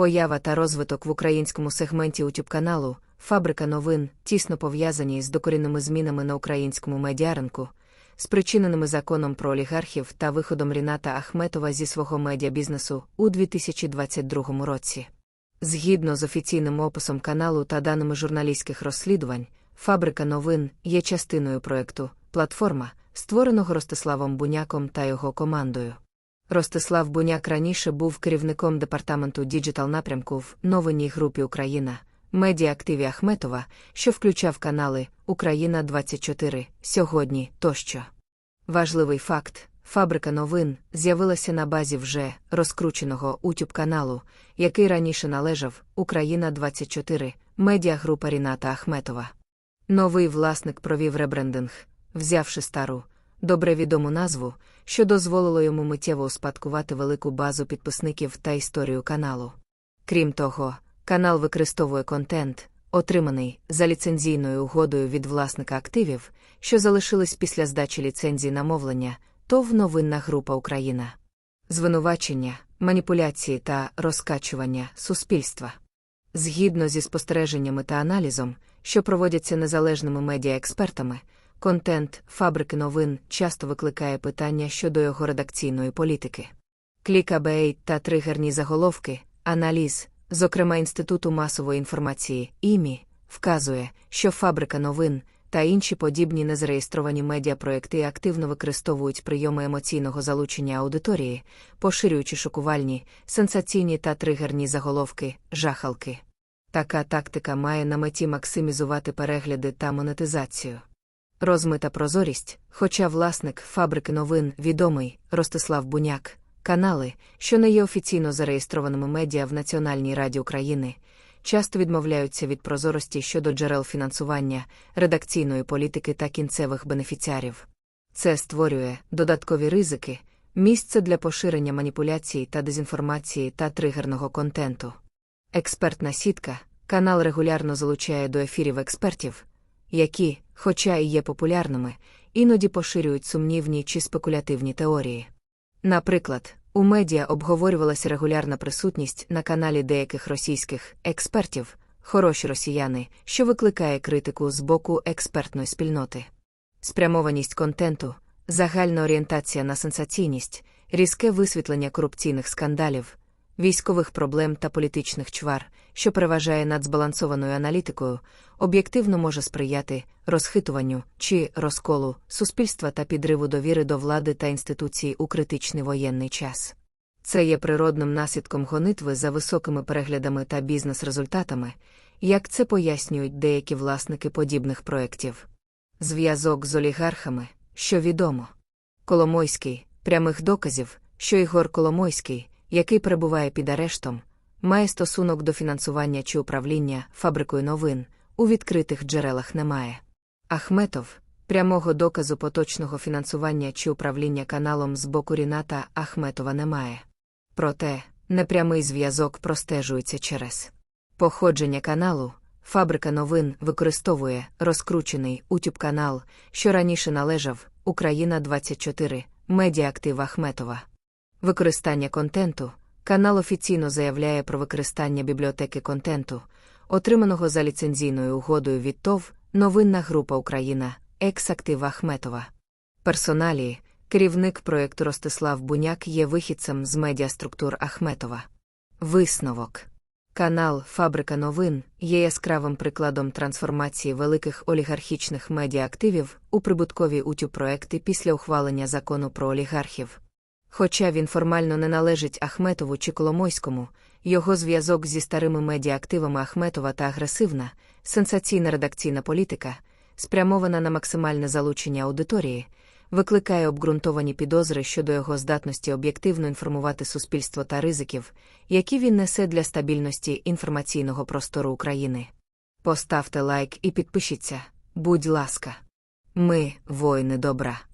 Поява та розвиток в українському сегменті YouTube каналу Фабрика новин тісно пов'язані з докорінними змінами на українському медіаринку, спричиненими законом про олігархів та виходом Ріната Ахметова зі свого медіабізнесу у 2022 році. Згідно з офіційним описом каналу та даними журналістських розслідувань, Фабрика новин є частиною проекту Платформа, створеного Ростиславом Буняком та його командою. Ростислав Буняк раніше був керівником департаменту діджитал напрямку в новинній групі Україна, медіа-активі Ахметова, що включав канали Україна 24 сьогодні тощо. Важливий факт. Фабрика новин з'явилася на базі вже розкрученого утюб каналу, який раніше належав Україна 24 медіагрупа Ріната Ахметова. Новий власник провів ребрендинг, взявши стару, добре відому назву, що дозволило йому миттєво успадкувати велику базу підписників та історію каналу. Крім того, канал використовує контент, отриманий за ліцензійною угодою від власника активів, що залишились після здачі ліцензії на мовлення, ТОВ Новинна група Україна. Звинувачення, маніпуляції та розкачування суспільства. Згідно зі спостереженнями та аналізом, що проводяться незалежними медіаекспертами, контент фабрики новин часто викликає питання щодо його редакційної політики. Клікабейт та тригерні заголовки, аналіз, зокрема Інституту масової інформації, ІМІ, вказує, що фабрика новин та інші подібні незареєстровані медіапроекти активно використовують прийоми емоційного залучення аудиторії, поширюючи шокувальні, сенсаційні та тригерні заголовки, жахалки. Така тактика має на меті максимізувати перегляди та монетизацію. Розмита прозорість, хоча власник фабрики новин відомий Ростислав Буняк, канали, що не є офіційно зареєстрованими медіа в Національній Раді України, часто відмовляються від прозорості щодо джерел фінансування, редакційної політики та кінцевих бенефіціарів. Це створює додаткові ризики, місце для поширення маніпуляцій та дезінформації та тригерного контенту. Експертна сітка, канал регулярно залучає до ефірів експертів, які, хоча і є популярними, іноді поширюють сумнівні чи спекулятивні теорії. Наприклад, у медіа обговорювалася регулярна присутність на каналі деяких російських експертів, хороші росіяни, що викликає критику з боку експертної спільноти. Спрямованість контенту, загальна орієнтація на сенсаційність, різке висвітлення корупційних скандалів, військових проблем та політичних чвар, що переважає над збалансованою аналітикою, об'єктивно може сприяти розхитуванню чи розколу суспільства та підриву довіри до влади та інституцій у критичний воєнний час. Це є природним наслідком гонитви за високими переглядами та бізнес-результатами, як це пояснюють деякі власники подібних проєктів. Зв'язок з олігархами, що відомо. Коломойський, прямих доказів, що Ігор Коломойський, який перебуває під арештом, має стосунок до фінансування чи управління фабрикою новин, у відкритих джерелах немає. Ахметов прямого доказу поточного фінансування чи управління каналом з боку Ріната Ахметова немає. Проте, непрямий зв'язок простежується через походження каналу. Фабрика новин використовує розкручений утюб канал, що раніше належав Україна 24 медіаактив Ахметова. Використання контенту. Канал офіційно заявляє про використання бібліотеки контенту, отриманого за ліцензійною угодою від ТОВ Новинна група Україна, екс-актив Ахметова. Персоналії, керівник проєкту Ростислав Буняк є вихідцем з медіаструктур Ахметова. Висновок. Канал Фабрика новин є яскравим прикладом трансформації великих олігархічних медіаактивів у прибуткові утю проекти після ухвалення закону про олігархів. Хоча він формально не належить Ахметову чи Коломойському, його зв'язок зі старими медіаактивами Ахметова та агресивна, сенсаційна редакційна політика, спрямована на максимальне залучення аудиторії, викликає обґрунтовані підозри щодо його здатності об'єктивно інформувати суспільство та ризиків, які він несе для стабільності інформаційного простору України. Поставте лайк і підпишіться, будь ласка. Ми воїни добра.